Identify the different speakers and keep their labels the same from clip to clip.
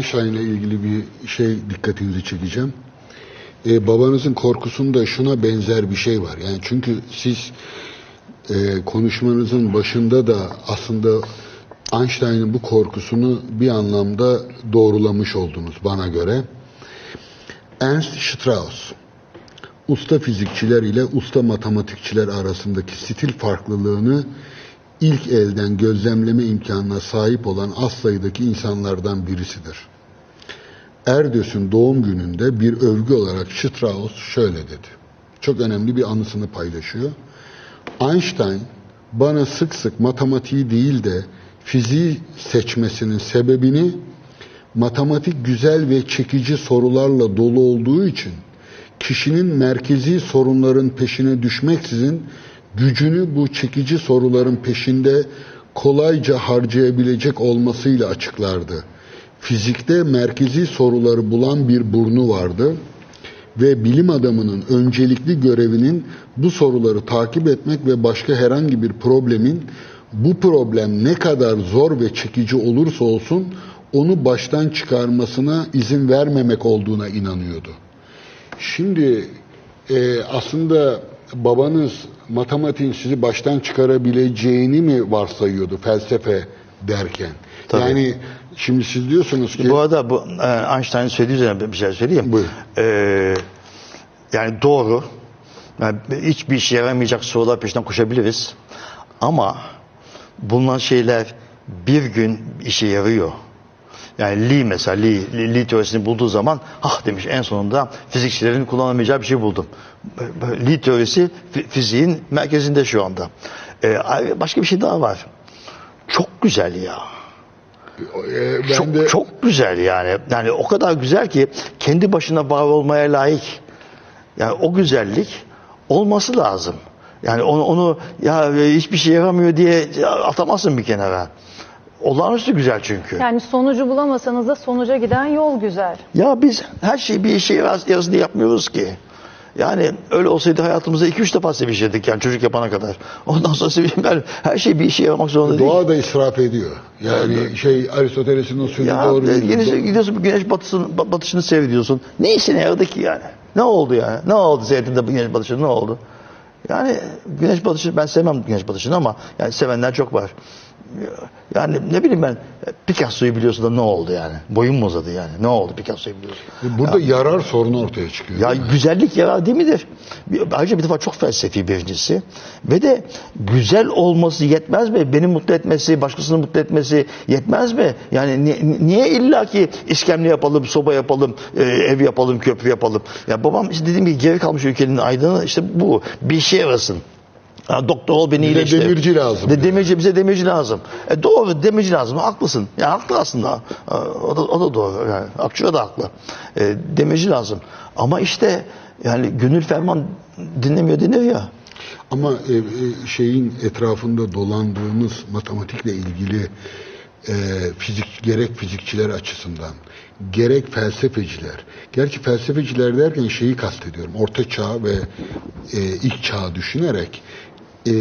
Speaker 1: Einstein'la ilgili bir şey dikkatinizi çekeceğim. E, babanızın korkusunda şuna benzer bir şey var. Yani çünkü siz e, konuşmanızın başında da aslında Einstein'ın bu korkusunu bir anlamda doğrulamış oldunuz bana göre. Ernst Strauss, usta fizikçiler ile usta matematikçiler arasındaki stil farklılığını ilk elden gözlemleme imkanına sahip olan az sayıdaki insanlardan birisidir. Erdős'ün doğum gününde bir övgü olarak Strauss şöyle dedi. Çok önemli bir anısını paylaşıyor. Einstein bana sık sık matematiği değil de fiziği seçmesinin sebebini matematik güzel ve çekici sorularla dolu olduğu için kişinin merkezi sorunların peşine düşmeksizin gücünü bu çekici soruların peşinde kolayca harcayabilecek olmasıyla açıklardı. Fizikte merkezi soruları bulan bir burnu vardı ve bilim adamının öncelikli görevinin bu soruları takip etmek ve başka herhangi bir problemin bu problem ne kadar zor ve çekici olursa olsun onu baştan çıkarmasına izin vermemek olduğuna inanıyordu. Şimdi e, aslında babanız matematiğin sizi baştan çıkarabileceğini mi varsayıyordu felsefe derken?
Speaker 2: Tabii.
Speaker 1: Yani şimdi siz diyorsunuz ki
Speaker 2: Bu arada bu e, Einstein'ın söylediği üzerine bir şey söyleyeyim.
Speaker 1: Buyurun.
Speaker 2: Ee, yani doğru. Yani hiçbir işe yaramayacak sorular peşinden koşabiliriz. Ama bulunan şeyler bir gün işe yarıyor. Yani Lee mesela Lee, Lee, Lee teorisini bulduğu zaman ah demiş en sonunda fizikçilerin kullanamayacağı bir şey buldum. Lee teorisi fi- fiziğin merkezinde şu anda. Ee, başka bir şey daha var. Çok güzel ya.
Speaker 1: E, ben
Speaker 2: Çok,
Speaker 1: de
Speaker 2: çok güzel yani. Yani o kadar güzel ki kendi başına var olmaya layık. Yani o güzellik olması lazım. Yani onu, onu ya e, hiçbir şey yaramıyor diye atamazsın bir kenara. Olağanüstü güzel çünkü.
Speaker 3: Yani sonucu bulamasanız da sonuca giden yol güzel.
Speaker 2: Ya biz her şeyi bir işe yarasında yapmıyoruz ki. Yani öyle olsaydı hayatımızda iki üç defa sevişirdik yani çocuk yapana kadar. Ondan sonra sevişimler her şey bir işe yaramak zorunda değil.
Speaker 1: doğa da israf ediyor. Yani şey Aristoteles'in o sözü
Speaker 2: Ya
Speaker 1: doğru.
Speaker 2: e,
Speaker 1: değil.
Speaker 2: gidiyorsun, güneş batısını, ba- batışını seyrediyorsun. Ne işine yaradı ki yani? Ne oldu yani? Ne oldu seyrettiğinde bu güneş batışını ne oldu? Yani güneş batışı ben sevmem güneş batışını ama yani sevenler çok var. Yani ne bileyim ben Picasso'yu biliyorsun da ne oldu yani? Boyun mu uzadı yani? Ne oldu Picasso'yu biliyorsun?
Speaker 1: Burada yarar sorunu ortaya çıkıyor.
Speaker 2: Ya güzellik yarar değil midir? Ayrıca bir defa çok felsefi birincisi. Ve de güzel olması yetmez mi? Beni mutlu etmesi, başkasını mutlu etmesi yetmez mi? Yani ni- niye illa ki iskemle yapalım, soba yapalım, e, ev yapalım, köprü yapalım? Ya babam işte dediğim gibi geri kalmış ülkenin aydını işte bu. Bir şey arasın. Ha, doktor ol beni
Speaker 1: Bize
Speaker 2: iyileştir.
Speaker 1: demirci lazım.
Speaker 2: De, demirci bize demirci lazım. E doğru demirci lazım. Haklısın. Ya haklı aslında. O da, o da doğru. Yani Akçura da haklı. E, demirci lazım. Ama işte yani gönül ferman dinlemiyor denir ya.
Speaker 1: Ama e, e, şeyin etrafında dolandığımız matematikle ilgili e, fizik gerek fizikçiler açısından gerek felsefeciler. Gerçi felsefeciler derken şeyi kastediyorum. Orta çağ ve e, ilk çağı düşünerek e,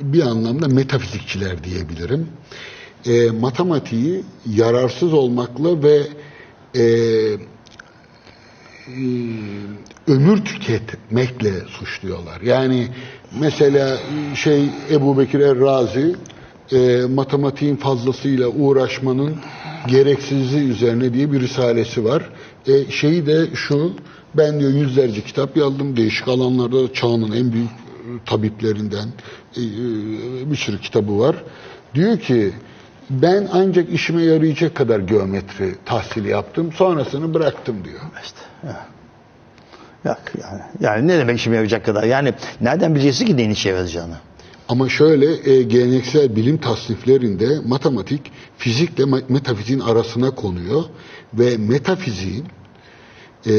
Speaker 1: bir anlamda metafizikçiler diyebilirim. E, matematiği yararsız olmakla ve e, ömür tüketmekle suçluyorlar. Yani mesela şey Ebu Bekir Errazi e, matematiğin fazlasıyla uğraşmanın gereksizliği üzerine diye bir risalesi var. E, şeyi de şu ben diyor yüzlerce kitap yazdım değişik alanlarda çağının en büyük e, tabiplerinden e, e, bir sürü kitabı var. Diyor ki ben ancak işime yarayacak kadar geometri tahsili yaptım sonrasını bıraktım diyor.
Speaker 2: İşte. ya. Yok yani. Yani ne demek işime yarayacak kadar? Yani nereden bileceksin ki neyin işe yarayacağını?
Speaker 1: Ama şöyle e, geleneksel bilim tasniflerinde matematik fizikle metafiziğin arasına konuyor ve metafiziğin e,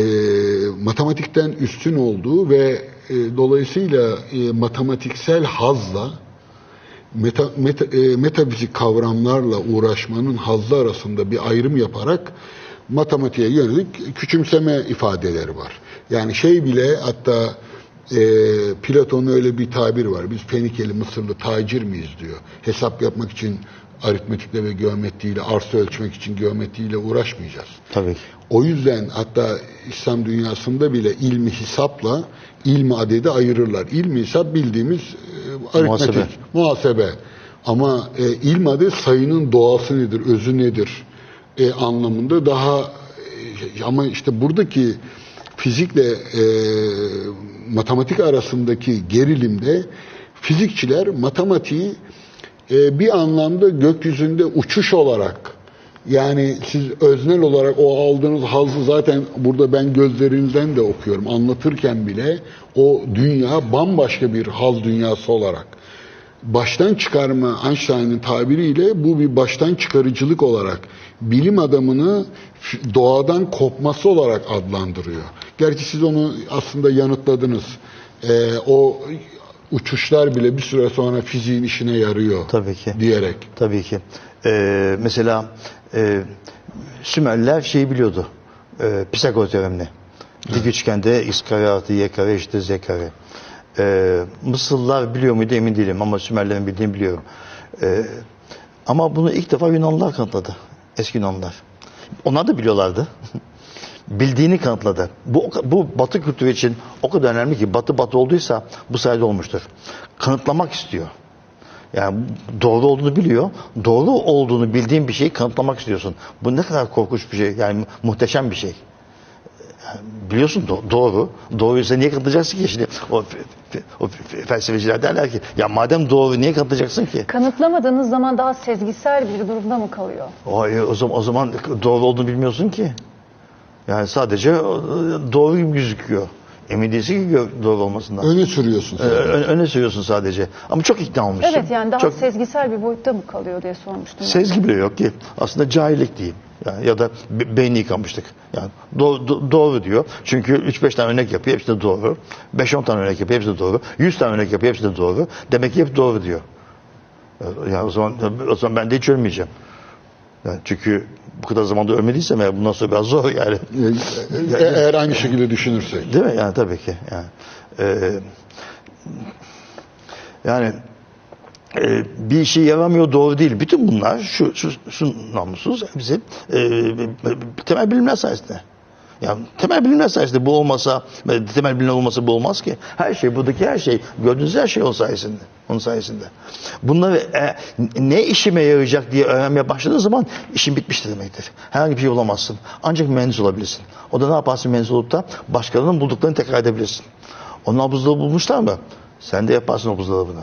Speaker 1: matematikten üstün olduğu ve e, dolayısıyla e, matematiksel hazla meta, meta, e, metafizik kavramlarla uğraşmanın hazzı arasında bir ayrım yaparak matematiğe yönelik küçümseme ifadeleri var. Yani şey bile hatta e, Platon'un öyle bir tabir var. Biz Fenikeli Mısırlı tacir miyiz diyor. Hesap yapmak için aritmetikle ve geometriyle, arsa ölçmek için geometriyle uğraşmayacağız.
Speaker 2: Tabii ki.
Speaker 1: O yüzden hatta İslam dünyasında bile ilmi hesapla ilmi adedi ayırırlar. İlmi hesap bildiğimiz e, aritmetik,
Speaker 2: Muhasebe.
Speaker 1: muhasebe. Ama e, ilm adet sayının doğası nedir, özü nedir e, anlamında daha e, ama işte buradaki fizikle e, matematik arasındaki gerilimde fizikçiler matematiği e, bir anlamda gökyüzünde uçuş olarak yani siz öznel olarak o aldığınız hazzı zaten burada ben gözlerinizden de okuyorum. Anlatırken bile o dünya bambaşka bir haz dünyası olarak. Baştan çıkarma Einstein'ın tabiriyle bu bir baştan çıkarıcılık olarak bilim adamını doğadan kopması olarak adlandırıyor. Gerçi siz onu aslında yanıtladınız. Ee, o uçuşlar bile bir süre sonra fiziğin işine yarıyor
Speaker 2: Tabii ki.
Speaker 1: diyerek.
Speaker 2: Tabii ki. Ee, mesela e, Sümerliler şeyi biliyordu. E, Pisagor teoremini. Dik üçgende x kare artı y kare eşittir z kare. Ee, Mısırlılar biliyor muydu emin değilim ama Sümerlerin bildiğini biliyorum. Ee, ama bunu ilk defa Yunanlılar kanıtladı. Eski Yunanlılar. Onlar da biliyorlardı. Bildiğini kanıtladı. Bu, bu batı kültürü için o kadar önemli ki batı batı olduysa bu sayede olmuştur. Kanıtlamak istiyor. Yani doğru olduğunu biliyor. Doğru olduğunu bildiğin bir şeyi kanıtlamak istiyorsun. Bu ne kadar korkunç bir şey. Yani muhteşem bir şey. Biliyorsun do- doğru. Doğruysa niye kanıtlayacaksın ki? Şimdi o, o fe- felsefeciler derler ki ya madem doğru niye kanıtlayacaksın ki?
Speaker 3: Kanıtlamadığınız zaman daha sezgisel bir durumda mı kalıyor?
Speaker 2: O, o zaman, o zaman doğru olduğunu bilmiyorsun ki. Yani sadece e, doğru gibi gözüküyor. Emin değilsin ki doğru olmasından.
Speaker 1: Öne sürüyorsun.
Speaker 2: Ö- öne sürüyorsun sadece. Ama çok ikna olmuşsun.
Speaker 3: Evet yani daha
Speaker 2: Çok-
Speaker 3: sezgisel bir boyutta mı kalıyor diye sormuştum. ben.
Speaker 2: Sezgi bile yok ki. Aslında cahillik diyeyim. Yani ya da be- beyni yıkamıştık. Yani do- do- doğru diyor. Çünkü 3-5 tane örnek yapıyor. Hepsi de doğru. 5-10 tane örnek yapıyor. Hepsi de doğru. 100 tane örnek yapıyor. Hepsi de doğru. Demek ki hep doğru diyor. Yani o zaman o zaman ben de hiç ölmeyeceğim. Yani çünkü bu kadar zamanda ölmediysem eğer bundan sonra biraz zor yani.
Speaker 1: E- e- Eğer aynı şekilde düşünürsek.
Speaker 2: Değil mi? Yani tabii ki. Yani, Ee, yani e, bir işe yaramıyor doğru değil. Bütün bunlar şu, şu, şu namussuz hepsi e, temel bilimler sayesinde. Yani temel bilimler sayesinde bu olmasa, e, temel bilimler olmasa bu olmaz ki. Her şey, buradaki her şey, gördüğünüz her şey onun sayesinde. Onun sayesinde. Bunları e, ne işime yarayacak diye öğrenmeye başladığın zaman işin bitmiştir demektir. Herhangi bir şey bulamazsın. Ancak mühendis olabilirsin. O da ne yaparsın mühendis olup da başkalarının bulduklarını tekrar edebilirsin. Onlar buzdolabı bulmuşlar mı? Sen de yaparsın o buzdolabını.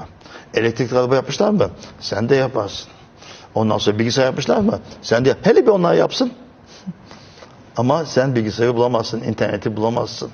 Speaker 2: Elektrikli araba yapmışlar mı? Sen de yaparsın. Ondan sonra bilgisayar yapmışlar mı? Sen de hele bir onlar yapsın. Ama sen bilgisayarı bulamazsın, interneti bulamazsın.